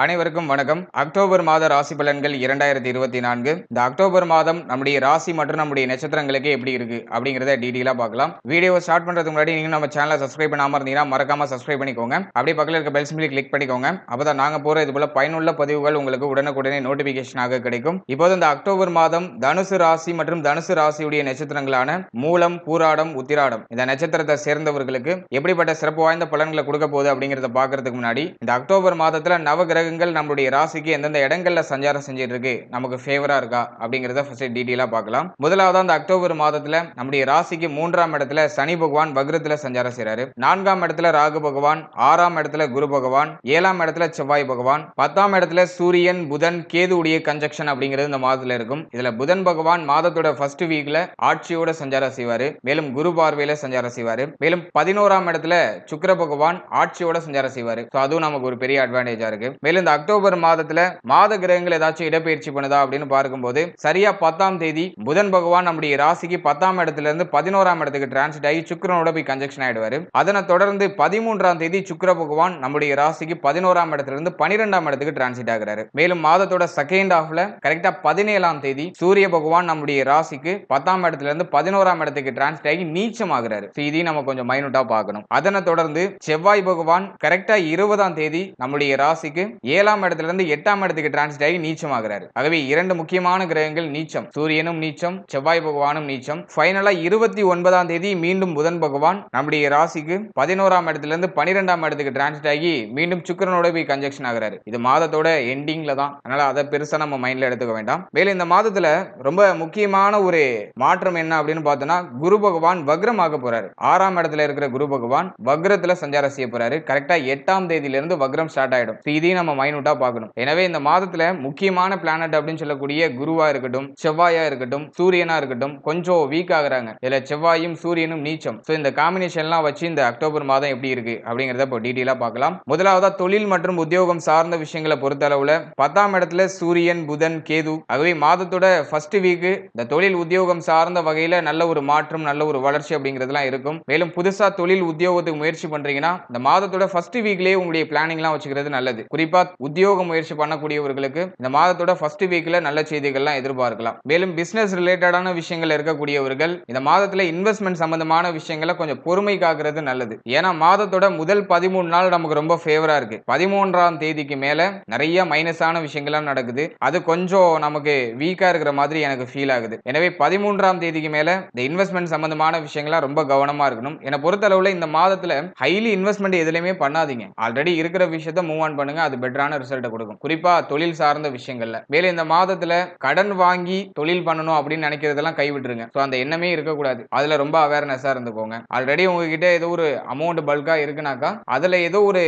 அனைவருக்கும் வணக்கம். அக்டோபர் மாத ராசி பலன்கள் இரண்டாயிரத்தி இருபத்தி நான்கு. இந்த அக்டோபர் மாதம் நம்முடைய ராசி மற்றும் நம்முடைய நட்சத்திரங்களுக்கு எப்படி இருக்கு அப்படிங்கறத டீடெயிலா பார்க்கலாம். வீடியோ ஸ்டார்ட் பண்றதுக்கு முன்னாடி நீங்க நம்ம சேனலை சப்ஸ்கிரைப் பண்ணாம இருந்தீங்கன்னா மறக்காம சப்ஸ்கிரைப் பண்ணிக்கோங்க. அப்படியே பக்கத்தில் இருக்க பெல் சிம்பிளி கிளிக் பண்ணிக்கோங்க. அப்பதான் நாங்க போற இது போல பயனுள்ள பதிவுகள் உங்களுக்கு உடனுக்குடனே நோட்டிபிகேஷனாக கிடைக்கும். இப்போது இந்த அக்டோபர் மாதம் தனுசு ராசி மற்றும் தனுசு ராசியுடைய நட்சத்திரங்களான மூலம் பூராடம் உத்திராடம் இந்த நட்சத்திரத்தை சேர்ந்தவர்களுக்கு எப்படிப்பட்ட சிறப்பு வாய்ந்த பலன்களை கொடுக்க போகுது அப்படிங்கறத பாக்குறதுக்கு முன்னாடி இந்த அக்டோபர் மாதத்துல நவகிரக கிரகங்கள் நம்மளுடைய ராசிக்கு எந்தெந்த இடங்கள்ல சஞ்சாரம் செஞ்சுட்டு இருக்கு நமக்கு ஃபேவரா இருக்கா அப்படிங்கறத ஃபர்ஸ்ட் டீட்டெயிலா பார்க்கலாம். முதலாவது அந்த அக்டோபர் மாதத்துல நம்முடைய ராசிக்கு மூன்றாம் இடத்துல சனி பகவான் வக்ரத்துல சஞ்சாரம் செய்யறாரு நான்காம் இடத்துல ராகு பகவான் ஆறாம் இடத்துல குரு பகவான் ஏழாம் இடத்துல செவ்வாய் பகவான் பத்தாம் இடத்துல சூரியன் புதன் கேது உடைய கன்ஜக்ஷன் அப்படிங்கிறது இந்த மாதத்துல இருக்கும். இதுல புதன் பகவான் மாதத்தோட ஃபர்ஸ்ட் வீக்ல ஆட்சியோட சஞ்சாரம் செய்வாரு. மேலும் குரு பார்வையில சஞ்சாரம் செய்வாரு. மேலும் பதினோராம் இடத்துல சுக்கர பகவான் ஆட்சியோட சஞ்சாரம் செய்வாரு. அதுவும் நமக்கு ஒரு பெரிய அட்வான்டேஜா இருக்கு. மேலும் இந்த அக்டோபர் மாதத்துல மாத கிரகங்கள் ஏதாச்சும் இடப்பெயர்ச்சி பண்ணுதா அப்படின்னு பார்க்கும்போது சரியா பத்தாம் தேதி புதன் பகவான் நம்முடைய ராசிக்கு பத்தாம் இடத்துல இருந்து பதினோராம் இடத்துக்கு டிரான்சிட் ஆகி சுக்கிரனோட போய் கன்ஜெக்ஷன் ஆயிடுவாரு. அதனை தொடர்ந்து பதிமூன்றாம் தேதி சுக்கர பகவான் நம்முடைய ராசிக்கு பதினோராம் இடத்துல இருந்து பனிரெண்டாம் இடத்துக்கு டிரான்சிட் ஆகிறாரு. மேலும் மாதத்தோட செகண்ட் ஹாஃப்ல கரெக்டா பதினேழாம் தேதி சூரிய பகவான் நம்முடைய ராசிக்கு பத்தாம் இடத்துல இருந்து பதினோராம் இடத்துக்கு டிரான்சிட் ஆகி நீச்சம் ஆகிறாரு இதையும் நம்ம கொஞ்சம் மைனூட்டா பார்க்கணும். அதனை தொடர்ந்து செவ்வாய் பகவான் கரெக்டா இருபதாம் தேதி நம்முடைய ராசிக்கு ஏழாம் இடத்துல இருந்து எட்டாம் இடத்துக்கு டிரான்சிட் ஆகி நீச்சம் ஆகிறாரு ஆகவே இரண்டு முக்கியமான கிரகங்கள் நீச்சம். சூரியனும் நீச்சம் செவ்வாய் பகவானும் நீச்சம். ஃபைனலா இருபத்தி ஒன்பதாம் தேதி மீண்டும் புதன் பகவான் நம்முடைய ராசிக்கு பதினோராம் இடத்துல இருந்து பனிரெண்டாம் இடத்துக்கு டிரான்சிட் ஆகி மீண்டும் சுக்கிரனோட போய் கன்ஜெக்ஷன் ஆகிறாரு. இது மாதத்தோட எண்டிங்ல தான். அதனால அதை பெருசா நம்ம மைண்ட்ல எடுத்துக்க வேண்டாம். மேலும் இந்த மாதத்துல ரொம்ப முக்கியமான ஒரு மாற்றம் என்ன அப்படின்னு பார்த்தோம்னா குரு பகவான் வக்ரமாக போறாரு. ஆறாம் இடத்துல இருக்கிற குரு பகவான் வக்ரத்துல சஞ்சாரம் செய்ய போறாரு. கரெக்டா எட்டாம் தேதியிலிருந்து வக்ரம் ஸ்டார்ட் ஆயிடும். இதையும் நம்ம மைனூட்டா பார்க்கணும். எனவே இந்த மாதத்துல முக்கியமான பிளானட் அப்படின்னு சொல்லக்கூடிய குருவா இருக்கட்டும் செவ்வாயா இருக்கட்டும் சூரியனா இருக்கட்டும் கொஞ்சம் வீக் ஆகுறாங்க. இதுல செவ்வாயும் சூரியனும் நீச்சம். ஸோ இந்த காம்பினேஷன்லாம் வச்சு இந்த அக்டோபர் மாதம் எப்படி இருக்கு அப்படிங்கறத இப்போ டீடெயிலா பார்க்கலாம். முதலாவதா தொழில் மற்றும் உத்தியோகம் சார்ந்த விஷயங்களை பொறுத்த அளவுல பத்தாம் இடத்துல சூரியன் புதன் கேது. ஆகவே மாதத்தோட ஃபர்ஸ்ட் வீக் இந்த தொழில் உத்தியோகம் சார்ந்த வகையில நல்ல ஒரு மாற்றம் நல்ல ஒரு வளர்ச்சி அப்படிங்கிறதுலாம் இருக்கும். மேலும் புதுசா தொழில் உத்தியோகத்துக்கு முயற்சி பண்றீங்கன்னா இந்த மாதத்தோட ஃபர்ஸ்ட் வீக்லயே உங்களுடைய பிளானிங்லாம் வச்சுக்கிறது நல்லது. குறிப்பா உத்தியோக முயற்சி பண்ணக்கூடியவர்களுக்கு இந்த மாதத்தோட ஃபர்ஸ்ட் வீக்ல நல்ல செய்திகள்லாம் எதிர்பார்க்கலாம். மேலும் பிசினஸ் ரிலேட்டடான விஷயங்கள் இருக்கக்கூடியவர்கள் இந்த மாதத்துல இன்வெஸ்ட்மெண்ட் சம்பந்தமான விஷயங்களை கொஞ்சம் பொறுமை காக்கிறது நல்லது. ஏன்னா மாதத்தோட முதல் பதிமூணு நாள் நமக்கு ரொம்ப ஃபேவரா இருக்கு. பதிமூன்றாம் தேதிக்கு மேல நிறைய மைனஸான விஷயங்கள்லாம் நடக்குது. அது கொஞ்சம் நமக்கு வீக்கா இருக்கிற மாதிரி எனக்கு ஃபீல் ஆகுது. எனவே பதிமூன்றாம் தேதிக்கு மேல இந்த இன்வெஸ்ட்மெண்ட் சம்பந்தமான விஷயங்கள்லாம் ரொம்ப கவனமா இருக்கணும். என்னை பொறுத்தளவுல இந்த மாதத்துல ஹைலி இன்வெஸ்ட்மெண்ட் எதுலையுமே பண்ணாதீங்க. ஆல்ரெடி இருக்கிற விஷயத்த மூவ் ஆன் பண்ணுங்க. அது பெட்டரான ரிசல்ட்டை கொடுக்கும். குறிப்பா தொழில் சார்ந்த விஷயங்கள்ல. மேலும் இந்த மாதத்துல கடன் வாங்கி தொழில் பண்ணணும் அப்படின்னு நினைக்கிறதெல்லாம் கைவிட்டுருங்க. ஸோ அந்த எண்ணமே இருக்கக்கூடாது. அதுல ரொம்ப அவேர்னஸா இருந்துக்கோங்க. ஆல்ரெடி உங்ககிட்ட ஏதோ ஒரு அமௌண்ட் பல்கா இருக்குனாக்கா அதுல ஏதோ ஒரு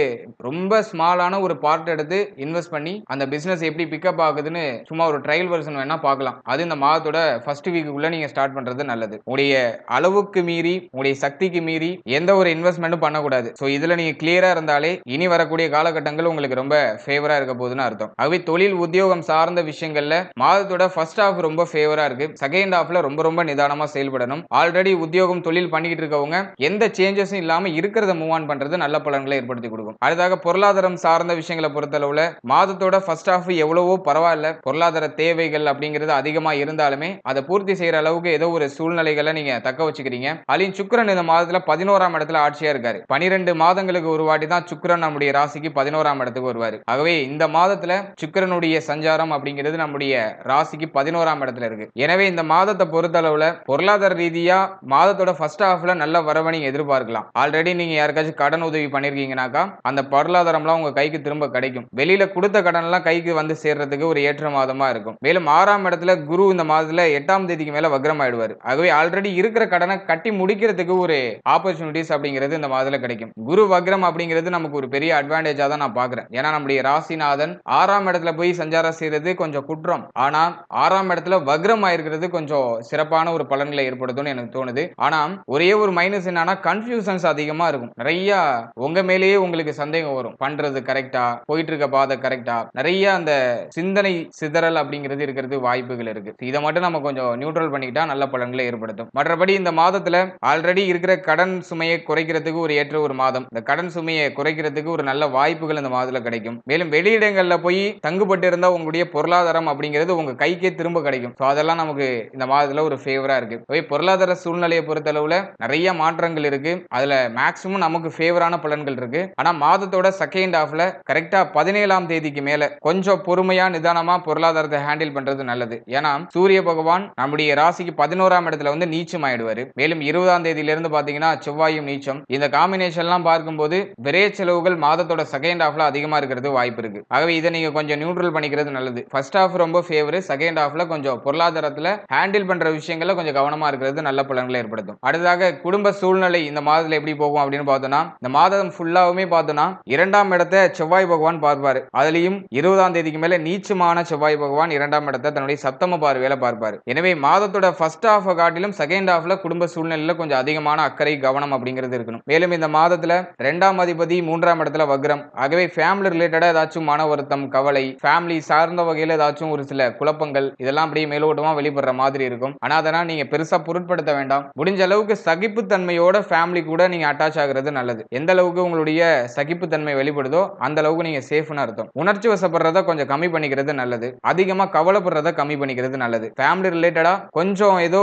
ரொம்ப ஸ்மாலான ஒரு பார்ட் எடுத்து இன்வெஸ்ட் பண்ணி அந்த பிசினஸ் எப்படி பிக்கப் ஆகுதுன்னு சும்மா ஒரு ட்ரையல் வெர்ஷன் வேணா பார்க்கலாம். அது இந்த மாதத்தோட ஃபர்ஸ்ட் வீக்குள்ளே நீங்க ஸ்டார்ட் பண்றது நல்லது. உங்களுடைய அளவுக்கு மீறி உங்களுடைய சக்திக்கு மீறி எந்த ஒரு இன்வெஸ்ட்மெண்ட்டும் பண்ணக்கூடாது. ஸோ இதுல நீங்க கிளியரா இருந்தாலே இனி வரக்கூடிய காலகட்டங்கள் உங்களுக்கு ரொம்ப ஃபேவரா இருக்க போகுதுன்னு அர்த்தம். ஆகவே தொழில் உத்தியோகம் சார்ந்த விஷயங்கள்ல மாதத்தோட ஃபர்ஸ்ட் ஹாஃப் ரொம்ப ஃபேவரா இருக்கு. செகண்ட் ஹாஃப்ல ரொம்ப ரொம்ப நிதானமா செயல்படணும். ஆல்ரெடி உத்தியோகம் தொழில் பண்ணிக்கிட்டு இருக்கவங்க எந்த சேஞ்சஸும் இல்லாம இருக்கிறத மூவ் ஆன் பண்றது நல்ல பலன்களை ஏற்படுத்தி கொடுக்கும். அடுத்தாக பொருளாதாரம் சார்ந்த விஷயங்களை பொறுத்தளவுல மாதத்தோட ஃபர்ஸ்ட் ஹாஃப் எவ்வளவோ பரவாயில்ல. பொருளாதார தேவைகள் அப்படிங்கிறது அதிகமா இருந்தாலுமே அதை பூர்த்தி செய்யற அளவுக்கு ஏதோ ஒரு சூழ்நிலைகளை நீங்க தக்க வச்சுக்கிறீங்க. அலின் சுக்கரன் இந்த மாதத்துல பதினோராம் இடத்துல ஆட்சியா இருக்காரு. பனிரெண்டு மாதங்களுக்கு ஒரு வாட்டி தான் சுக்கரன் நம்முடைய ராசிக்கு பதினோராம் இடத்துக்கு வருவார். ஆகவே இந்த மாதத்துல சுக்கிரனுடைய சஞ்சாரம் அப்படிங்கிறது நம்முடைய ராசிக்கு பதினோராம் இடத்துல இருக்கு. எனவே இந்த மாதத்தை பொறுத்தளவுல பொருளாதார ரீதியா மாதத்தோட ஃபர்ஸ்ட் ஹாஃப்ல நல்ல வரவை நீங்க எதிர்பார்க்கலாம். ஆல்ரெடி நீங்க யாருக்காச்சும் கடன் உதவி பண்ணிருக்கீங்கன்னாக்கா அந்த பொருளாதாரம்லாம் உங்க கைக்கு திரும்ப கிடைக்கும். வெளியில கொடுத்த கடன் எல்லாம் கைக்கு வந்து சேர்றதுக்கு ஒரு ஏற்ற மாதமா இருக்கும். மேலும் ஆறாம் இடத்துல குரு இந்த மாதத்துல எட்டாம் தேதிக்கு மேல வக்ரம் ஆயிடுவாரு ஆகவே ஆல்ரெடி இருக்கிற கடனை கட்டி முடிக்கிறதுக்கு ஒரு ஆப்பர்ச்சுனிட்டிஸ் அப்படிங்கிறது இந்த மாதத்துல கிடைக்கும். குரு வக்ரம் அப்படிங்கிறது நமக்கு ஒரு பெரிய அட்வான்டேஜா தான் நான் பாக்குறேன் ஏன்னா நம்முடைய ராசிநாதன் ஆறாம் இடத்துல போய் சஞ்சாரம் செய்யறது கொஞ்சம் குற்றம். ஆனா ஆறாம் இடத்துல வக்ரம் ஆயிருக்கிறது கொஞ்சம் சிறப்பான ஒரு பலன்களை ஏற்படுத்தும்னு எனக்கு தோணுது. ஆனா ஒரே ஒரு மைனஸ் என்னன்னா கன்ஃபியூசன்ஸ் அதிகமா இருக்கும். நிறைய உங்க மேலேயே உங்களுக்கு சந்தேகம் வரும். பண்றது கரெக்டா போயிட்டு இருக்க பாதை கரெக்டா நிறைய அந்த சிந்தனை சிதறல் அப்படிங்கிறது இருக்கிறது வாய்ப்புகள் இருக்கு. இதை மட்டும் நம்ம கொஞ்சம் நியூட்ரல் பண்ணிக்கிட்டா நல்ல பலன்களை ஏற்படுத்தும். மற்றபடி இந்த மாதத்துல ஆல்ரெடி இருக்கிற கடன் சுமையை குறைக்கிறதுக்கு ஒரு ஏற்ற ஒரு மாதம். இந்த கடன் சுமையை குறைக்கிறதுக்கு ஒரு நல்ல வாய்ப்புகள் இந்த மாதத்துல கிடைக்கும். கிடைக்கும். மேலும் வெளியிடங்கள்ல போய் தங்குபட்டு இருந்தா உங்களுடைய பொருளாதாரம் அப்படிங்கிறது உங்க கைக்கே திரும்ப கிடைக்கும். ஸோ அதெல்லாம் நமக்கு இந்த மாதத்துல ஒரு ஃபேவரா இருக்கு. போய் பொருளாதார சூழ்நிலையை பொறுத்தளவுல நிறைய மாற்றங்கள் இருக்கு. அதுல மேக்சிமம் நமக்கு ஃபேவரான பலன்கள் இருக்கு. ஆனா மாதத்தோட செகண்ட் ஹாஃப்ல கரெக்டா பதினேழாம் தேதிக்கு மேல கொஞ்சம் பொறுமையா நிதானமா பொருளாதாரத்தை ஹேண்டில் பண்றது நல்லது. ஏன்னா சூரிய பகவான் நம்முடைய ராசிக்கு பதினோராம் இடத்துல வந்து நீச்சம் ஆயிடுவாரு. மேலும் இருபதாம் தேதியில இருந்து பாத்தீங்கன்னா செவ்வாயும் நீச்சம். இந்த காம்பினேஷன்லாம் பார்க்கும்போது விரைய செலவுகள் மாதத்தோட செகண்ட் ஹாஃப்ல அதிகமா இருக்கிறது வாய்ப்பு இருக்கு. ஆகவே இதை நீங்க கொஞ்சம் நியூட்ரல் பண்ணிக்கிறது நல்லது. ஃபர்ஸ்ட் ஆஃப் ரொம்ப ஃபேவர் செகண்ட் ஆஃப்ல கொஞ்சம் பொருளாதாரத்துல ஹேண்டில் பண்ற விஷயங்கள்ல கொஞ்சம் கவனமா இருக்கிறது நல்ல பலன்களை ஏற்படுத்தும். அடுத்ததாக குடும்ப சூழ்நிலை இந்த மாதத்துல எப்படி போகும் அப்படின்னு பார்த்தோம்னா இந்த மாதம் ஃபுல்லாவுமே பார்த்தோம்னா இரண்டாம் இடத்தை செவ்வாய் பகவான் பார்ப்பாரு. அதுலயும் இருபதாம் தேதிக்கு மேல நீச்சமான செவ்வாய் பகவான் இரண்டாம் இடத்தை தன்னுடைய சப்தம பார்வையில பார்ப்பாரு. எனவே மாதத்தோட ஃபர்ஸ்ட் ஆஃப் காட்டிலும் செகண்ட் ஆஃப்ல குடும்ப சூழ்நிலையில கொஞ்சம் அதிகமான அக்கறை கவனம் அப்படிங்கிறது இருக்கணும். மேலும் இந்த மாதத்துல ரெண்டாம் அதிபதி மூன்றாம் இடத்துல வக்ரம். ஆகவே ஃபேமிலி ரிலேட்டட் ஏதாச்சும் மன வருத்தம் கவலை ஃபேமிலி சார்ந்த வகையில் ஏதாச்சும் ஒரு சில குழப்பங்கள் இதெல்லாம் அப்படியே மேலோட்டமாக வெளிப்படுற மாதிரி இருக்கும். ஆனா அதெல்லாம் நீங்க பெருசா பொருட்படுத்த வேண்டாம். முடிஞ்ச அளவுக்கு சகிப்புத்தன்மையோட ஃபேமிலி கூட நீங்க அட்டாச் ஆகிறது நல்லது. எந்த அளவுக்கு உங்களுடைய சகிப்புத்தன்மை வெளிப்படுதோ அந்த அளவுக்கு நீங்க சேஃப்னு அர்த்தம். உணர்ச்சி வசப்படுறத கொஞ்சம் கம்மி பண்ணிக்கிறது நல்லது. அதிகமா கவலைப்படுறத கம்மி பண்ணிக்கிறது நல்லது. ஃபேமிலி ரிலேட்டடா கொஞ்சம் ஏதோ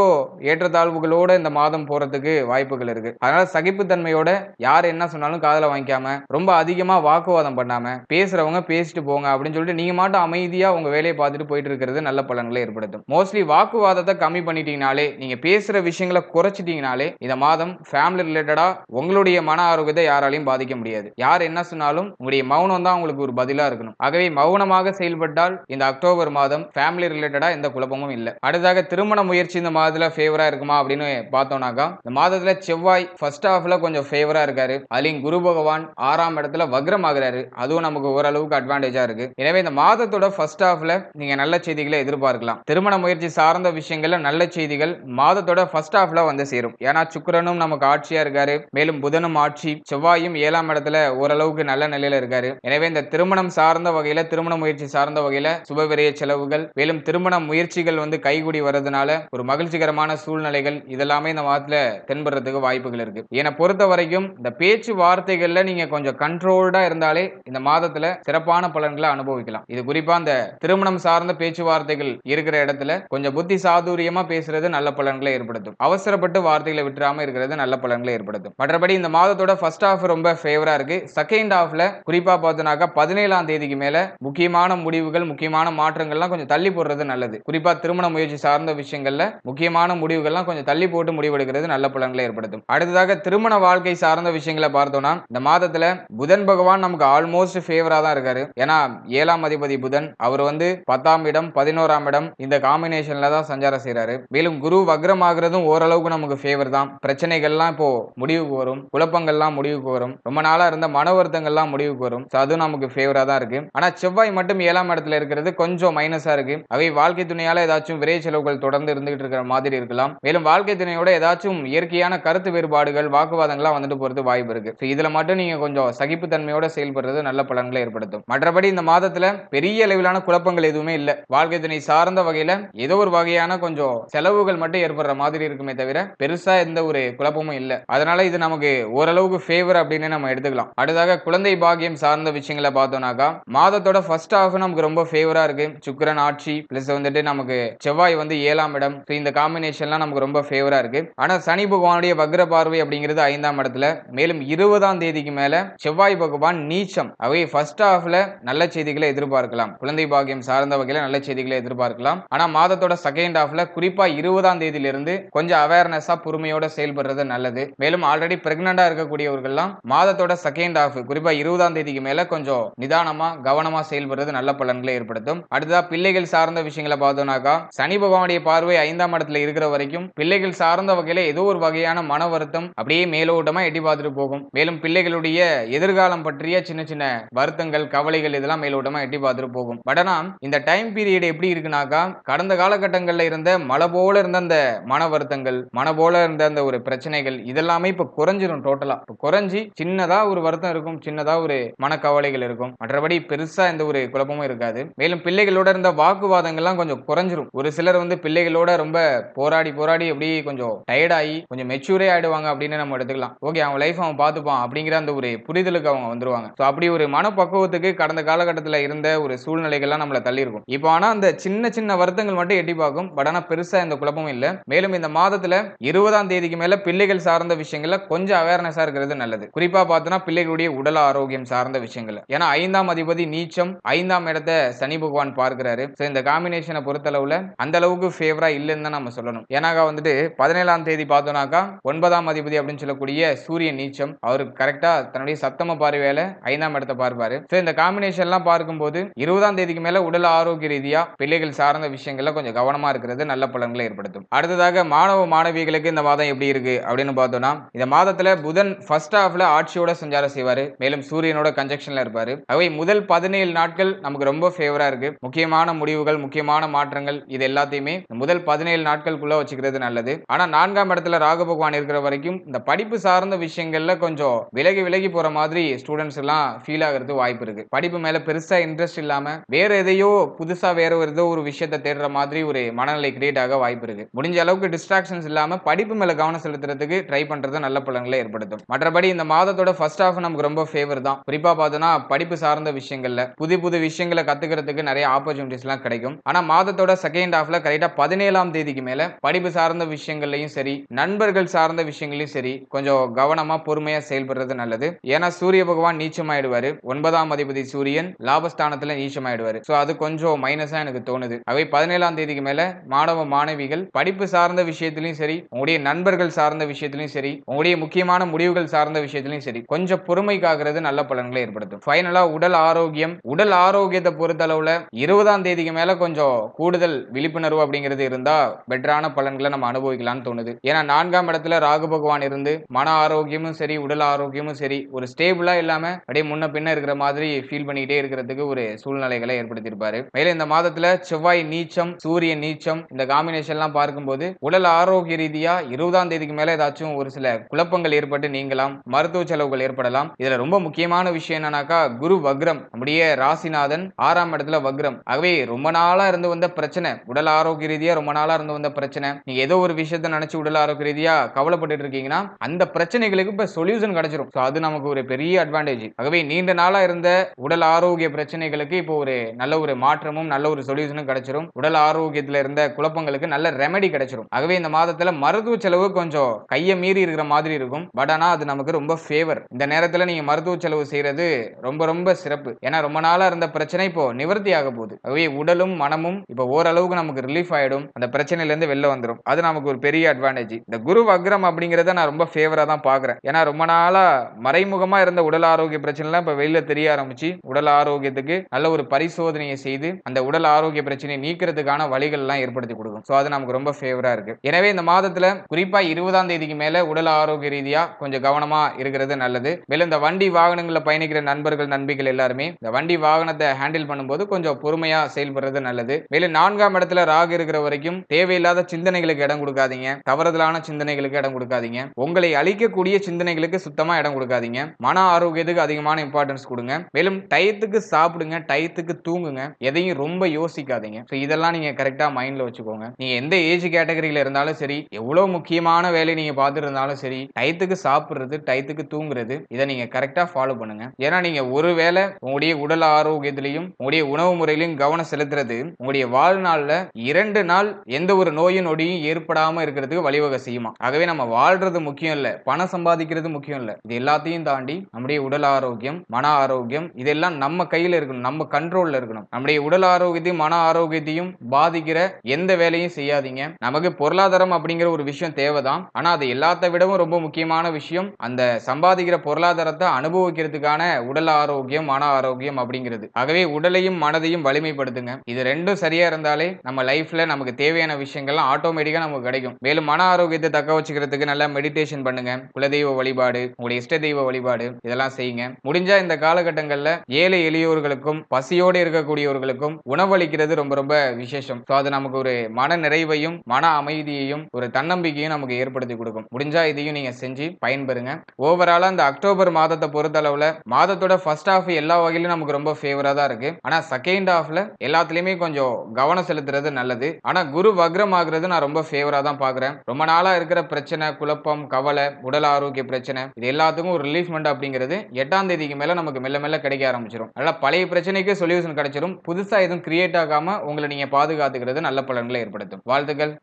ஏற்றத்தாழ்வுகளோட இந்த மாதம் போறதுக்கு வாய்ப்புகள் இருக்கு. அதனால சகிப்புத்தன்மையோட யார் என்ன சொன்னாலும் காதில் வாங்கிக்காம ரொம்ப அதிகமாக வாக்குவாதம் பண்ணாமல் பேசுறவங்க பேசிட்டு போங்க அப்படின்னு சொல்லிட்டு நீங்க மட்டும் அமைதியா உங்க வேலையை பார்த்துட்டு போயிட்டு இருக்கிறது நல்ல பலன்களை ஏற்படுத்தும். மோஸ்ட்லி வாக்குவாதத்தை கம்மி பண்ணிட்டீங்கனாலே நீங்க பேசுற விஷயங்களை குறைச்சிட்டீங்கனாலே இந்த மாதம் ஃபேமிலி ரிலேட்டடா உங்களுடைய மன ஆரோக்கியத்தை யாராலையும் பாதிக்க முடியாது. யார் என்ன சொன்னாலும் உங்களுடைய மௌனம் தான் உங்களுக்கு ஒரு பதிலா இருக்கணும். ஆகவே மௌனமாக செயல்பட்டால் இந்த அக்டோபர் மாதம் ஃபேமிலி ரிலேட்டடா எந்த குழப்பமும் இல்லை. அடுத்ததாக திருமண முயற்சி இந்த மாதத்துல ஃபேவரா இருக்குமா அப்படின்னு பார்த்தோம்னாக்கா இந்த மாதத்துல செவ்வாய் ஃபர்ஸ்ட் ஹாஃப்ல கொஞ்சம் ஃபேவரா இருக்காரு. அதுலயும் குரு பகவான் ஆறாம் இடத்துல வக்ரம் ஆகுறாரு அதுவும் நமக்கு ஓரளவுக்கு அட்வான்டேஜா இருக்கு. எனவே இந்த மாதத்தோட ஃபர்ஸ்ட் ஹாஃப்ல நீங்க நல்ல செய்திகளை எதிர்பார்க்கலாம். திருமண முயற்சி சார்ந்த விஷயங்கள்ல நல்ல செய்திகள் மாதத்தோட ஃபர்ஸ்ட் ஹாஃப்ல வந்து சேரும். ஏன்னா சுக்கிரனும் நமக்கு ஆட்சியா இருக்காரு. மேலும் புதனும் ஆட்சி செவ்வாயும் ஏழாம் இடத்துல ஓரளவுக்கு நல்ல நிலையில இருக்காரு. எனவே இந்த திருமணம் சார்ந்த வகையில திருமண முயற்சி சார்ந்த வகையில சுபவிரைய செலவுகள் மேலும் திருமண முயற்சிகள் வந்து கைகூடி வர்றதுனால ஒரு மகிழ்ச்சிகரமான சூழ்நிலைகள் இதெல்லாமே இந்த மாதத்துல தென்படுறதுக்கு வாய்ப்புகள் இருக்கு. என்னை பொறுத்த வரைக்கும் இந்த பேச்சு வார்த்தைகள்ல நீங்க கொஞ்சம் கண்ட்ரோல்டா இருந்தாலே இந்த மாதத்துல சிறப்பான பலன்களை அனுபவிக்கலாம். இது குறிப்பா அந்த திருமணம் சார்ந்த பேச்சுவார்த்தைகள் இருக்கிற இடத்துல கொஞ்சம் புத்தி சாதுரியமா பேசுறது நல்ல பலன்களை ஏற்படுத்தும். அவசரப்பட்டு வார்த்தைகளை விட்டுறாம இருக்கிறது நல்ல பலன்களை ஏற்படுத்தும். மற்றபடி இந்த மாதத்தோட ஃபர்ஸ்ட் ஹாஃப் ரொம்ப ஃபேவரா இருக்கு. செகண்ட் ஹாஃப்ல குறிப்பா பார்த்தோம்னாக்கா பதினேழாம் தேதிக்கு மேல முக்கியமான முடிவுகள் முக்கியமான மாற்றங்கள்லாம் கொஞ்சம் தள்ளி போடுறது நல்லது. குறிப்பா திருமண முயற்சி சார்ந்த விஷயங்கள்ல முக்கியமான முடிவுகள்லாம் கொஞ்சம் தள்ளி போட்டு முடிவெடுக்கிறது நல்ல பலன்களை ஏற்படுத்தும். அடுத்ததாக திருமண வாழ்க்கை சார்ந்த விஷயங்களை பார்த்தோம்னா இந்த மாதத்துல புதன் பகவான் நமக்கு ஆல்மோஸ்ட் ஃபேவர் தான் இருக்காரு. ஏன்னா ஏழாம் அதிபதி புதன் அவர் வந்து பத்தாம் இடம் பதினோராம் இடம் இந்த காம்பினேஷன்ல தான் சஞ்சாரம் செய்யறாரு மேலும் குரு வக்ரம் ஆகுறதும் ஓரளவுக்கு நமக்கு ஃபேவர் தான். பிரச்சனைகள்லாம் இப்போ முடிவுக்கு வரும். குழப்பங்கள்லாம் முடிவுக்கு வரும். ரொம்ப நாளா இருந்த மன வருத்தங்கள்லாம் முடிவுக்கு வரும். அதுவும் நமக்கு ஃபேவரா தான் இருக்கு. ஆனா செவ்வாய் மட்டும் ஏழாம் இடத்துல இருக்கிறது கொஞ்சம் மைனஸா இருக்கு. அவை வாழ்க்கை துணையால ஏதாச்சும் விரை செலவுகள் தொடர்ந்து இருந்துகிட்டு இருக்கிற மாதிரி இருக்கலாம். மேலும் வாழ்க்கை துணையோட ஏதாச்சும் இயற்கையான கருத்து வேறுபாடுகள் வாக்குவாதங்கள்லாம் வந்துட்டு போறது வாய்ப்பு இருக்கு. இதுல மட்டும் நீங்க கொஞ்சம் சகிப்புத்தன்மையோட செயல்படுறது நல்ல பலன் பலன்களை ஏற்படுத்தும். மற்றபடி இந்த மாதத்துல பெரிய அளவிலான குழப்பங்கள் எதுவுமே இல்ல. வாழ்க்கை துணை சார்ந்த வகையில ஏதோ ஒரு வகையான கொஞ்சம் செலவுகள் மட்டும் ஏற்படுற மாதிரி இருக்குமே தவிர பெருசா எந்த ஒரு குழப்பமும் இல்ல. அதனால இது நமக்கு ஓரளவுக்கு ஃபேவர் அப்படின்னு நம்ம எடுத்துக்கலாம். அடுத்ததாக குழந்தை பாகியம் சார்ந்த விஷயங்களை பார்த்தோம்னாக்கா மாதத்தோட ஃபர்ஸ்ட் ஹாஃப் நமக்கு ரொம்ப ஃபேவரா இருக்கு. சுக்கிரன் ஆட்சி பிளஸ் வந்துட்டு நமக்கு செவ்வாய் வந்து ஏழாம் இடம். இந்த காம்பினேஷன்லாம் நமக்கு ரொம்ப ஃபேவரா இருக்கு. ஆனா சனி பகவானுடைய வக்ர பார்வை அப்படிங்கிறது ஐந்தாம் இடத்துல. மேலும் இருபதாம் தேதிக்கு மேல செவ்வாய் பகவான் நீச்சம் அவை ஃபர்ஸ்ட் ஹாஃப்ல நல்ல செய்திகளை எதிர்பார்க்கலாம். குழந்தை பாக்கியம் சார்ந்த வகையில நல்ல செய்திகளை எதிர்பார்க்கலாம். ஆனா மாதத்தோட செகண்ட் ஹாஃப்ல குறிப்பா இருபதாம் தேதியிலிருந்து கொஞ்சம் அவேர்னஸா பொறுமையோட செயல்படுறது நல்லது. மேலும் ஆல்ரெடி பிரெக்னண்டா இருக்கக்கூடியவர்கள்லாம் மாதத்தோட செகண்ட் ஹாஃப் குறிப்பா இருபதாம் தேதிக்கு மேல கொஞ்சம் நிதானமா கவனமா செயல்படுறது நல்ல பலன்களை ஏற்படுத்தும். அடுத்ததா பிள்ளைகள் சார்ந்த விஷயங்களை பார்த்தோம்னாக்கா சனி பகவானுடைய பார்வை ஐந்தாம் இடத்துல இருக்கிற வரைக்கும் பிள்ளைகள் சார்ந்த வகையில ஏதோ ஒரு வகையான மன வருத்தம் அப்படியே மேலோட்டமா எட்டி பார்த்துட்டு போகும். மேலும் பிள்ளைகளுடைய எதிர்காலம் பற்றிய சின்ன சின்ன வருத்தங்கள் கவலைகள் இதெல்லாம் மேலோட்டமா எட்டி பார்த்துட்டு போகும். பட் ஆனா இந்த டைம் பீரியட் எப்படி இருக்குனாக்கா கடந்த காலகட்டங்கள்ல இருந்த மழை போல இருந்த அந்த மன வருத்தங்கள் மன போல இருந்த அந்த ஒரு பிரச்சனைகள் இதெல்லாமே இப்ப குறைஞ்சிரும் டோட்டலா இப்ப குறைஞ்சி சின்னதா ஒரு வருத்தம் இருக்கும் சின்னதா ஒரு மனக்கவலைகள் இருக்கும். மற்றபடி பெருசா எந்த ஒரு குழப்பமும் இருக்காது. மேலும் பிள்ளைகளோட இருந்த வாக்குவாதங்கள்லாம் கொஞ்சம் குறைஞ்சிரும். ஒரு சிலர் வந்து பிள்ளைகளோட ரொம்ப போராடி போராடி அப்படியே கொஞ்சம் டயர்டாகி கொஞ்சம் மெச்சூரே ஆயிடுவாங்க அப்படின்னு நம்ம எடுத்துக்கலாம். ஓகே அவன் லைஃப் அவன் பார்த்துப்பான் அப்படிங்கிற அந்த ஒரு புரிதலுக்கு அவங்க வந்துருவாங்க. ஸோ அப்படி ஒரு மனப்ப பக்குவத்துக்கு கடந்த காலகட்டத்தில் இருந்த ஒரு சூழ்நிலைகள்லாம் நம்மளை தள்ளியிருக்கும். இப்போ ஆனால் அந்த சின்ன சின்ன வருத்தங்கள் மட்டும் எட்டி பார்க்கும். பட் ஆனால் பெருசாக எந்த குழப்பமும் இல்லை. மேலும் இந்த மாதத்தில் இருபதாம் தேதிக்கு மேலே பிள்ளைகள் சார்ந்த விஷயங்கள்ல கொஞ்சம் அவேர்னஸாக இருக்கிறது நல்லது. குறிப்பாக பார்த்தோன்னா பிள்ளைகளுடைய உடல் ஆரோக்கியம் சார்ந்த விஷயங்கள் ஏன்னா ஐந்தாம் அதிபதி நீச்சம் ஐந்தாம் இடத்தை சனி பகவான் பார்க்கிறாரு. ஸோ இந்த காம்பினேஷனை பொறுத்தளவில் அந்த அளவுக்கு ஃபேவரா இல்லைன்னு தான் நம்ம சொல்லணும். ஏன்னாக்கா வந்துட்டு பதினேழாம் தேதி பார்த்தோம்னாக்கா ஒன்பதாம் அதிபதி அப்படின்னு சொல்லக்கூடிய சூரியன் நீச்சம். அவர் கரெக்டாக தன்னுடைய சப்தம பார்வையில ஐந்தாம் இடத்தை பார்ப்பார். ஸோ இந்த காம்பினேஷன்லாம் பார்க்கும்போது இருபதாம் தேதிக்கு மேல உடல் ஆரோக்கிய ரீதியா பிள்ளைகள் சார்ந்த விஷயங்கள்ல கொஞ்சம் கவனமா இருக்கிறது நல்ல பலன்களை ஏற்படுத்தும். அடுத்ததாக மாணவ மாணவிகளுக்கு இந்த மாதம் எப்படி இருக்கு அப்படின்னு பார்த்தோம்னா இந்த மாதத்துல புதன் ஃபர்ஸ்ட் ஹாஃப்ல ஆட்சியோட சஞ்சாரம் செய்வாரு. மேலும் சூரியனோட கன்ஜெக்ஷன்ல இருப்பாரு. அவை முதல் பதினேழு நாட்கள் நமக்கு ரொம்ப ஃபேவரா இருக்கு. முக்கியமான முடிவுகள் முக்கியமான மாற்றங்கள் இது எல்லாத்தையுமே முதல் பதினேழு நாட்களுக்குள்ள வச்சுக்கிறது நல்லது. ஆனா நான்காம் இடத்துல ராகு பகவான் இருக்கிற வரைக்கும் இந்த படிப்பு சார்ந்த விஷயங்கள்ல கொஞ்சம் விலகி விலகி போற மாதிரி ஸ்டூடெண்ட்ஸ் எல்லாம் ஃபீல் ஆகிறது வாய்ப்பு இருக்கு. படிப்பு மேல பெருசா இன்ட்ரெஸ்ட் இல்லாம வேற எதையோ புதுசா வேற ஒரு ஏதோ ஒரு விஷயத்தை தேடுற மாதிரி ஒரு மனநிலை கிரியேட் ஆக வாய்ப்பு இருக்கு. முடிஞ்ச அளவுக்கு டிஸ்ட்ராக்ஷன்ஸ் இல்லாம படிப்பு மேல கவனம் செலுத்துறதுக்கு ட்ரை பண்றது நல்ல பலன்களை ஏற்படுத்தும். மற்றபடி இந்த மாதத்தோட ஃபர்ஸ்ட் ஹாஃப் நமக்கு ரொம்ப ஃபேவர் தான். குறிப்பா பார்த்தோம்னா படிப்பு சார்ந்த விஷயங்கள்ல புது புது விஷயங்களை கத்துக்கிறதுக்கு நிறைய ஆப்பர்ச்சுனிட்டிஸ் எல்லாம் கிடைக்கும். ஆனா மாதத்தோட செகண்ட் ஹாஃப்ல கரெக்டா பதினேழாம் தேதிக்கு மேல படிப்பு சார்ந்த விஷயங்கள்லையும் சரி நண்பர்கள் சார்ந்த விஷயங்களையும் சரி கொஞ்சம் கவனமா பொறுமையா செயல்படுறது நல்லது. ஏன்னா சூரிய பகவான் நீச்சமாயிடுவாரு. ஒன்பதாம் அதிபதி சூரியன் லாபஸ்தானத்துல நீச்சமாயிடுவாரு. சோ அது கொஞ்சம் மைனஸா எனக்கு தோணுது. அவை பதினேழாம் தேதிக்கு மேல மாணவ மாணவிகள் படிப்பு சார்ந்த விஷயத்திலையும் சரி உங்களுடைய நண்பர்கள் சார்ந்த விஷயத்திலையும் சரி உங்களுடைய முக்கியமான முடிவுகள் சார்ந்த விஷயத்திலையும் சரி கொஞ்சம் பொறுமைக்காகிறது நல்ல பலன்களை ஏற்படுத்தும். ஃபைனலா உடல் ஆரோக்கியம் உடல் ஆரோக்கியத்தை பொறுத்த அளவுல இருபதாம் தேதிக்கு மேல கொஞ்சம் கூடுதல் விழிப்புணர்வு அப்படிங்கிறது இருந்தா பெட்டரான பலன்களை நம்ம அனுபவிக்கலாம்னு தோணுது. ஏன்னா நான்காம் இடத்துல ராகு பகவான் இருந்து மன ஆரோக்கியமும் சரி உடல் ஆரோக்கியமும் சரி ஒரு ஸ்டேபிளா இல்லாம அப்படியே முன்ன பின்ன இருக்கிற மாதிரி ஃபீல் பண்ணிக்கிட்டே இருக்கிறதுக்கு ஒரு சூழ்நிலைகளை ஏற்படுத்தியிருப்பாரு. மேலும் இந்த மாதத்துல செவ்வாய் நீச்சம் சூரியன் நீச்சம் இந்த காம்பினேஷன் எல்லாம் பார்க்கும்போது உடல் ஆரோக்கிய ரீதியா இருபதாம் தேதிக்கு மேல ஏதாச்சும் ஒரு சில குழப்பங்கள் ஏற்பட்டு நீங்கலாம் மருத்துவ செலவுகள் ஏற்படலாம். இதுல ரொம்ப முக்கியமான விஷயம் என்னன்னாக்கா குரு வக்ரம் நம்முடைய ராசிநாதன் ஆறாம் இடத்துல வக்ரம். ஆகவே ரொம்ப நாளா இருந்து வந்த பிரச்சனை உடல் ஆரோக்கிய ரீதியா ரொம்ப நாளா இருந்து வந்த பிரச்சனை. நீங்க ஏதோ ஒரு விஷயத்த நினைச்சு உடல் ஆரோக்கிய ரீதியா கவலைப்பட்டு இருக்கீங்கன்னா அந்த பிரச்சனைகளுக்கு இப்ப சொல்யூஷன் கிடைச்சிரும். அது நமக்கு ஒரு பெரிய அட்வான்டேஜ் ஆகவே நீண்ட நாளா இருந்த உடல் ஆரோக்கிய பிரச்சனைகளுக்கு இப்போ ஒரு நல்ல ஒரு மாற்றமும் நல்ல ஒரு சொல்யூஷனும் கிடைச்சிரும். உடல் ஆரோக்கியத்தில் இருந்த குழப்பங்களுக்கு நல்ல ரெமெடி கிடைச்சிரும். ஆகவே இந்த மாதத்தில் மருத்துவ செலவு கொஞ்சம் கையை மீறி இருக்கிற மாதிரி இருக்கும். பட் ஆனால் அது நமக்கு ரொம்ப ஃபேவர் இந்த நேரத்தில் நீங்கள் மருத்துவ செலவு செய்கிறது ரொம்ப ரொம்ப சிறப்பு. ஏன்னா ரொம்ப நாளாக இருந்த பிரச்சனை இப்போ நிவர்த்தி ஆக போகுது. ஆகவே உடலும் மனமும் இப்போ ஓரளவுக்கு நமக்கு ரிலீஃப் ஆயிடும். அந்த பிரச்சனையில இருந்து வெளில வந்துடும் அது நமக்கு ஒரு பெரிய அட்வான்டேஜ் இந்த குரு வக்ரம் அப்படிங்கிறத நான் ரொம்ப ஃபேவராக தான் பார்க்குறேன். ஏன்னா ரொம்ப நாளாக மறைமுகமாக இருந்த உடல் ஆரோக்கிய பிரச்சனை இப்போ வெளியில் தெரிய ஆரம்பிச்சு உடல் ஆரோக்கியத்துக்கு நல்ல ஒரு பரிசோதனையை செய்து அந்த உடல் ஆரோக்கிய பிரச்சனையை நீக்கிறதுக்கான வழிகள் எல்லாம் ஏற்படுத்தி கொடுக்கும். சோ அது நமக்கு ரொம்ப ஃபேவரா இருக்கு. எனவே இந்த மாதத்துல குறிப்பா இருபதாம் தேதிக்கு மேல உடல் ஆரோக்கிய ரீதியா கொஞ்சம் கவனமா இருக்கிறது நல்லது. மேலும் இந்த வண்டி வாகனங்களில் பயணிக்கிற நண்பர்கள் நண்பிகள் எல்லாருமே இந்த வண்டி வாகனத்தை ஹேண்டில் பண்ணும்போது கொஞ்சம் பொறுமையா செயல்படுறது நல்லது. மேலும் நான்காம் இடத்துல ராகு இருக்கிற வரைக்கும் தேவையில்லாத சிந்தனைகளுக்கு இடம் கொடுக்காதீங்க. தவறுதலான சிந்தனைகளுக்கு இடம் கொடுக்காதீங்க. உங்களை அழிக்கக்கூடிய சிந்தனைகளுக்கு சுத்தமா இடம் கொடுக்காதீங்க. மன ஆரோக்கியத்துக்கு அதிகமான இம்பார்ட்டன்ஸ் கொடுங்க. மேலும் டயத்துக்கு சாப்பிடுங்க டயத்துக்கு தூங்குங்க. எதையும் ரொம்ப யோசிக்காதீங்க. ஸோ இதெல்லாம் நீங்க கரெக்டா மைண்ட்ல வச்சுக்கோங்க. நீங்க எந்த ஏஜ் கேட்டகரியில இருந்தாலும் சரி எவ்வளவு முக்கியமான வேலையை நீங்க பார்த்துட்டு இருந்தாலும் சரி டயத்துக்கு சாப்பிடுறது டயத்துக்கு தூங்குறது இதை நீங்க கரெக்டா ஃபாலோ பண்ணுங்க. ஏன்னா நீங்க ஒருவேளை உங்களுடைய உடல் ஆரோக்கியத்திலையும் உங்களுடைய உணவு முறையிலையும் கவனம் செலுத்துறது உங்களுடைய வாழ்நாள்ல இரண்டு நாள் எந்த ஒரு நோயும் நொடியும் ஏற்படாம இருக்கிறதுக்கு வழிவகை செய்யுமா? ஆகவே நம்ம வாழ்றது முக்கியம் இல்லை பணம் சம்பாதிக்கிறது முக்கியம் இல்லை. இது எல்லாத்தையும் தாண்டி நம்முடைய உடல் ஆரோக்கியம் மன ஆரோக்கியம் இதெல்லாம் நம்ம கையில் இருக்கணும். நம்ம கண்ட்ரோல்ல இருக்கணும். நம்முடைய உடல் ஆரோக்கியத்தையும் மன ஆரோக்கியத்தையும் பாதிக்கிற எந்த வேலையும் செய்யாதீங்க. நமக்கு பொருளாதாரம் அப்படிங்கிற ஒரு விஷயம் தேவைதான். ஆனா அது எல்லாத்த விடவும் ரொம்ப முக்கியமான விஷயம் அந்த சம்பாதிக்கிற பொருளாதாரத்தை அனுபவிக்கிறதுக்கான உடல் ஆரோக்கியம் மன ஆரோக்கியம் அப்படிங்கிறது. ஆகவே உடலையும் மனதையும் வலிமைப்படுத்துங்க. இது ரெண்டும் சரியா இருந்தாலே நம்ம லைஃப்ல நமக்கு தேவையான விஷயங்கள்லாம் ஆட்டோமேட்டிக்கா நமக்கு கிடைக்கும். மேலும் மன ஆரோக்கியத்தை தக்க வச்சுக்கிறதுக்கு நல்லா மெடிடேஷன் பண்ணுங்க. குலதெய்வ வழிபாடு உங்களுடைய இஷ்ட தெய்வ வழிபாடு இதெல்லாம் செய்யுங்க. முடிஞ்சா இந்த காலகட்டங்கள்ல ஏழை எளியோர்களுக்கும் பசியோடு இருக்கக்கூடியவர்களுக்கும் உணவளிக்கிறது ரொம்ப ரொம்ப விசேஷம். ஸோ அது நமக்கு ஒரு மன நிறைவையும் மன அமைதியையும் ஒரு தன்னம்பிக்கையும் நமக்கு ஏற்படுத்தி கொடுக்கும். முடிஞ்சா இதையும் நீங்க செஞ்சு பயன்பெறுங்க. ஓவராலா இந்த அக்டோபர் மாதத்தை பொறுத்தளவுல மாதத்தோட ஃபர்ஸ்ட் ஹாஃப் எல்லா வகையிலும் நமக்கு ரொம்ப ஃபேவரா தான் இருக்கு. ஆனா செகண்ட் ஹாஃப்ல எல்லாத்துலயுமே கொஞ்சம் கவனம் செலுத்துறது நல்லது. ஆனா குரு வக்ரம் ஆகுறது நான் ரொம்ப ஃபேவரா தான் பாக்குறேன். ரொம்ப நாளா இருக்கிற பிரச்சனை குழப்பம் கவலை உடல் ஆரோக்கிய பிரச்சனை இது எல்லாத்துக்கும் ஒரு ரிலீஃப்மெண்ட் அப்படிங்கிறது எட்டாம் தேதிக்கு மேல நமக்கு மெல்ல மெல்ல கிடைக்க ஆரம்பிச்சிடும் அதனால பழைய பிரச்சனைக்கு சொல்யூஷன் கிடைச்சிடும் புதுசா எதுவும் கிரியேட் ஆகாம உங்களை நீங்க பாதுகாத்துக்கிறது நல்ல பலன்களை ஏற்படுத்தும். வாழ்த்துக்கள்.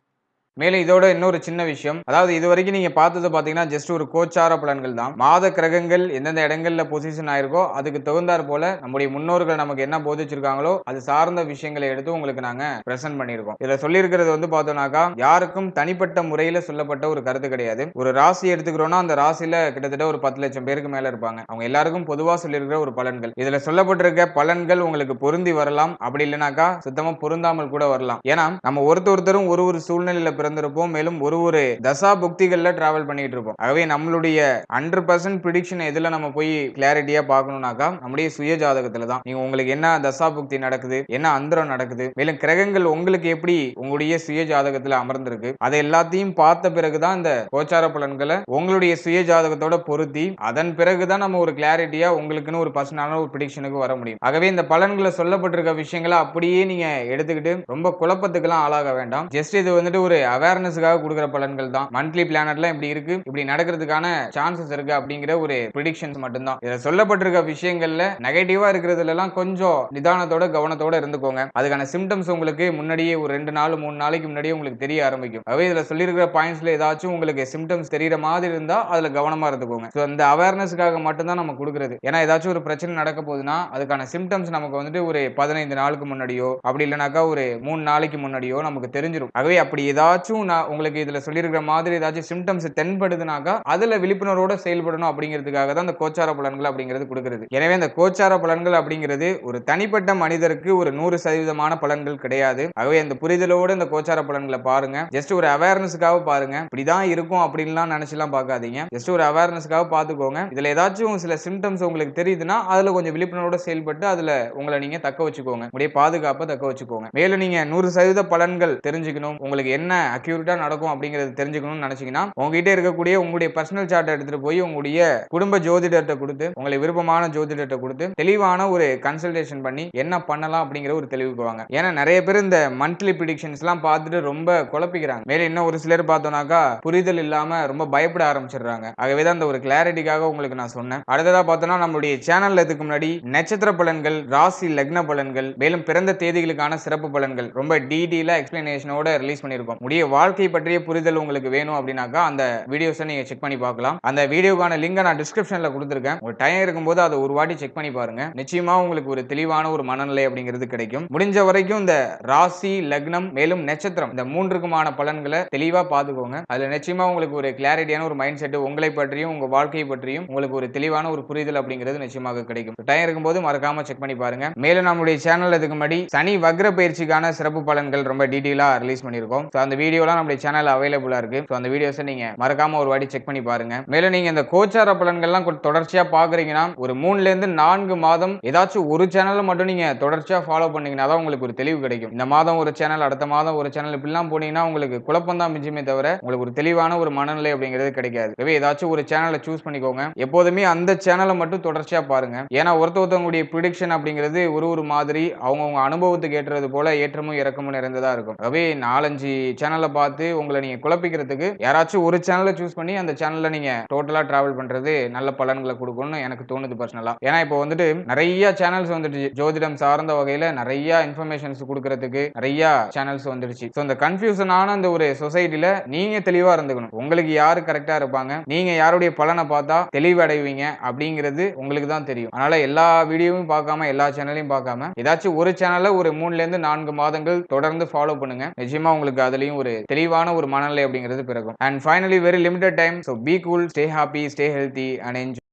மேலும் இதோட இன்னொரு சின்ன விஷயம். அதாவது இது வரைக்கும் நீங்க பார்த்தது பாத்தீங்கன்னா ஜஸ்ட் ஒரு கோச்சார பலன்கள் தான். மாத கிரகங்கள் எந்தெந்த இடங்கள்ல பொசிஷன் ஆயிருக்கோ அதுக்கு தகுந்தாற் போல நம்முடைய முன்னோர்கள் நமக்கு என்ன போதிச்சிருக்காங்களோ அது சார்ந்த விஷயங்களை எடுத்து உங்களுக்கு நாங்க பிரசன்ட் பண்ணிருக்கோம் இதுல சொல்லியிருக்கிறது வந்து பார்த்தோம்னாக்கா யாருக்கும் தனிப்பட்ட முறையில சொல்லப்பட்ட ஒரு கருத்து கிடையாது. ஒரு ராசி எடுத்துக்கிறோம்னா அந்த ராசியில கிட்டத்தட்ட ஒரு பத்து லட்சம் பேருக்கு மேல இருப்பாங்க. அவங்க எல்லாருக்கும் பொதுவா சொல்லியிருக்கிற ஒரு பலன்கள். இதுல சொல்லப்பட்டிருக்க பலன்கள் உங்களுக்கு பொருந்தி வரலாம். அப்படி இல்லைனாக்கா சுத்தமா பொருந்தாமல் கூட வரலாம். ஏன்னா நம்ம ஒருத்தர் ஒருத்தரும் ஒரு ஒரு சூழ்நிலையில பிறந்திருப்போம். மேலும் ஒரு ஒரு தசா புக்திகள்ல டிராவல் பண்ணிட்டு இருப்போம் ஆகவே நம்மளுடைய ஹண்ட்ரட் பர்சன்ட் ப்ரிடிக்ஷன் எதுல நம்ம போய் கிளாரிட்டியா பார்க்கணும்னாக்கா நம்முடைய சுய ஜாதகத்துல தான். நீங்க உங்களுக்கு என்ன தசா புக்தி நடக்குது என்ன அந்தரம் நடக்குது மேலும் கிரகங்கள் உங்களுக்கு எப்படி உங்களுடைய சுய ஜாதகத்துல அமர்ந்திருக்கு அதை எல்லாத்தையும் பார்த்த பிறகுதான் இந்த கோச்சார பலன்களை உங்களுடைய சுய ஜாதகத்தோட பொருத்தி அதன் பிறகுதான் நம்ம ஒரு கிளாரிட்டியா உங்களுக்குன்னு ஒரு பர்சனான ஒரு ப்ரிடிக்ஷனுக்கு வர முடியும். ஆகவே இந்த பலன்களை சொல்லப்பட்டிருக்க விஷயங்களை அப்படியே நீங்க எடுத்துக்கிட்டு ரொம்ப குழப்பத்துக்கெல்லாம் ஆளாக வேண்டாம். ஜஸ்ட் இது வந்துட்டு ஒரு அவேர்னஸுக்காக கொடுக்குற பலன்கள் தான். மந்த்லி பிளானட்லாம் இப்படி இருக்கு இப்படி நடக்கிறதுக்கான சான்சஸ் இருக்கு அப்படிங்கிற ஒரு ப்ரிடிக்ஷன்ஸ் மட்டும்தான். இதில் சொல்லப்பட்டிருக்க விஷயங்கள்ல நெகட்டிவா இருக்கிறதுல எல்லாம் கொஞ்சம் நிதானத்தோட கவனத்தோட இருந்துக்கோங்க. அதுக்கான சிம்டம்ஸ் உங்களுக்கு முன்னாடியே ஒரு ரெண்டு நாள் மூணு நாளைக்கு முன்னாடியே உங்களுக்கு தெரிய ஆரம்பிக்கும். அவே இதுல சொல்லியிருக்கிற பாயிண்ட்ஸ்ல ஏதாச்சும் உங்களுக்கு சிம்டம்ஸ் தெரியிற மாதிரி இருந்தா அதுல கவனமா இருந்துக்கோங்க. ஸோ அந்த அவேர்னஸ்க்காக மட்டும்தான் நம்ம கொடுக்குறது. ஏன்னா ஏதாச்சும் ஒரு பிரச்சனை நடக்க போகுதுன்னா அதுக்கான சிம்டம்ஸ் நமக்கு வந்துட்டு ஒரு பதினைந்து நாளுக்கு முன்னாடியோ அப்படி இல்லைனாக்கா ஒரு மூணு நாளைக்கு முன்னாடியோ நமக்கு தெரிஞ்சிடும் ஆகவே அப்படி ஏதாச்சும் நான் உங்களுக்கு இதுல சொல்லியிருக்கிற மாதிரி ஏதாச்சும் சிம்டம்ஸ் தென்படுதுனாக்கா அதுல விழிப்புணர்வோட செயல்படணும் அப்படிங்கிறதுக்காக தான் அந்த கோச்சார பலன்கள் அப்படிங்கிறது கொடுக்கிறது. எனவே இந்த கோச்சார பலன்கள் அப்படிங்கிறது ஒரு தனிப்பட்ட மனிதருக்கு ஒரு நூறு சதவீதமான பலன்கள் கிடையாது. ஆகவே அந்த புரிதலோட இந்த கோச்சார பலன்களை பாருங்க. ஜஸ்ட் ஒரு அவேர்னஸ்க்காக பாருங்க. இப்படிதான் இருக்கும் அப்படின்லாம் நினைச்சுலாம் பார்க்காதீங்க. ஜஸ்ட் ஒரு அவேர்னஸ்க்காக பார்த்துக்கோங்க. இதுல ஏதாச்சும் சில சிம்டம்ஸ் உங்களுக்கு தெரியுதுன்னா அதுல கொஞ்சம் விழிப்புணர்வோட செயல்பட்டு அதுல உங்களை நீங்க தக்க வச்சுக்கோங்க. உங்களுடைய பாதுகாப்பை தக்க வச்சுக்கோங்க. மேலும் நீங்க நூறு சதவீத பலன்கள் தெரிஞ்சுக்கணும். உங்களுக்கு என்ன அக்யூரேட்டாக நடக்கும் அப்படிங்கறது தெரிஞ்சுக்கணும்னு நினைச்சீங்கன்னா உங்ககிட்ட இருக்கக்கூடிய உங்களுடைய பர்சனல் சார்ட் எடுத்துட்டு போய் உங்களுடைய குடும்ப ஜோதிடர்கிட்ட கொடுத்து உங்களை விருப்பமான ஜோதிடர்கிட்ட கொடுத்து தெளிவான ஒரு கன்சல்டேஷன் பண்ணி என்ன பண்ணலாம் அப்படிங்கிற ஒரு தெளிவு வாங்க. ஏன்னா நிறைய பேர் இந்த மந்த்லி ப்ரிடிக்ஷன்ஸ் எல்லாம் பார்த்துட்டு ரொம்ப குழப்பிக்கிறாங்க. மேலே இன்னும் ஒரு சிலர் பார்த்தோம்னாக்கா புரிதல் இல்லாம ரொம்ப பயப்பட ஆரம்பிச்சிடுறாங்க. ஆகவே தான் அந்த ஒரு கிளாரிட்டிக்காக உங்களுக்கு நான் சொன்னேன். அடுத்ததா பார்த்தோம்னா நம்மளுடைய சேனல்ல இதுக்கு முன்னாடி நட்சத்திர பலன்கள் ராசி லக்ன பலன்கள் மேலும் பிறந்த தேதிகளுக்கான சிறப்பு பலன்கள் ரொம்ப டீடெயிலா எக்ஸ்பிளனேஷனோட ரிலீஸ் பண்ணியிருக்கோம். உடைய வாழ்க்கை பற்றிய புரிதல் உங்களுக்கு வேணும் அப்படின்னாக்கா அந்த வீடியோஸை நீங்க செக் பண்ணி பார்க்கலாம். அந்த வீடியோக்கான லிங்கை நான் டிஸ்கிரிப்ஷன்ல கொடுத்துருக்கேன். ஒரு டைம் இருக்கும்போது அதை ஒரு வாட்டி செக் பண்ணி பாருங்க. நிச்சயமா உங்களுக்கு ஒரு தெளிவான ஒரு மனநிலை அப்படிங்கிறது கிடைக்கும். முடிஞ்ச வரைக்கும் இந்த ராசி லக்னம் மேலும் நட்சத்திரம் இந்த மூன்றுக்குமான பலன்களை தெளிவா பார்த்துக்கோங்க. அதுல நிச்சயமா உங்களுக்கு ஒரு கிளாரிட்டியான ஒரு மைண்ட் செட் உங்களை பற்றியும் உங்க வாழ்க்கையை பற்றியும் உங்களுக்கு ஒரு தெளிவான ஒரு புரிதல் அப்படிங்கிறது நிச்சயமாக கிடைக்கும். டைம் இருக்கும்போது மறக்காம செக் பண்ணி பாருங்க. மேலும் நம்மளுடைய சேனல் இதுக்கு முன்னாடி சனி வக்ர பயிற்சிக்கான சிறப்பு பலன்கள் ரொம்ப டீட்டெயிலா ரிலீஸ் பண்ணியிருக்கோம். ஸோ அந்த வீடியோலாம் நம்மளுடைய சேனல் அவைலபிளா இருக்கு. ஸோ அந்த வீடியோஸை நீங்க மறக்காம ஒரு வாட்டி செக் பண்ணி பாருங்க. மேலும் நீங்க இந்த கோச்சார பலன்கள்லாம் கொஞ்சம் தொடர்ச்சியா பாக்குறீங்கன்னா ஒரு மூணுல இருந்து நான்கு மாதம் ஏதாச்சும் ஒரு சேனலை மட்டும் நீங்க தொடர்ச்சியா ஃபாலோ பண்ணீங்கன்னா தான் உங்களுக்கு ஒரு தெளிவு கிடைக்கும். இந்த மாதம் ஒரு சேனல் அடுத்த மாதம் ஒரு சேனல் இப்படிலாம் போனீங்கன்னா உங்களுக்கு குழப்பம் தான் மிஞ்சுமே தவிர உங்களுக்கு ஒரு தெளிவான ஒரு மனநிலை அப்படிங்கிறது கிடைக்காது. ஏதாச்சும் ஒரு சேனலை சூஸ் பண்ணிக்கோங்க. எப்போதுமே அந்த சேனலை மட்டும் தொடர்ச்சியா பாருங்க. ஏன்னா ஒருத்த ஒருத்தவங்களுடைய ப்ரிடிக்ஷன் அப்படிங்கிறது ஒரு ஒரு மாதிரி அவங்கவுங்க அனுபவத்துக்கு ஏற்றது போல ஏற்றமும் இறக்கமும் நிறைந்ததா இருக்கும். ஆகவே நாலஞ்சு சேனல் பார்த்து உங்களை நீங்க குழப்பிக்கிறதுக்கு யாராச்சும் ஒரு சேனலை சூஸ் பண்ணி அந்த சேனல்ல நீங்க டோட்டலா ட்ராவல் பண்றது நல்ல பலன்களை கொடுக்கும்னு எனக்கு தோணுது பர்சனலாக ஏன்னா இப்போ வந்துட்டு நிறைய சேனல்ஸ் வந்துடுச்சு. ஜோதிடம் சார்ந்த வகையில் நிறைய இன்ஃபர்மேஷன்ஸ் கொடுக்கறதுக்கு நிறைய சேனல்ஸ் வந்துடுச்சு. ஸோ இந்த கன்ஃபியூஷனான அந்த ஒரு சொசைட்டியில் நீங்க தெளிவாக இருந்துக்கணும். உங்களுக்கு யார் கரெக்டாக இருப்பாங்க? நீங்கள் யாருடைய பலனை பார்த்தா தெளிவடைவீங்க அப்படிங்கிறது உங்களுக்கு தான் தெரியும். அதனால எல்லா வீடியோவும் பார்க்காம எல்லா சேனலையும் பார்க்காம ஏதாச்சும் ஒரு சேனலை ஒரு மூணுலேருந்து நான்கு மாதங்கள் தொடர்ந்து ஃபாலோ பண்ணுங்க. நிச்சயமா உங்களுக்கு அதுலயும் ஒரு தெளிவான ஒரு மனநிலை அப்படிங்கிறது பிறகும் and finally very limited time so be cool stay happy stay healthy and enjoy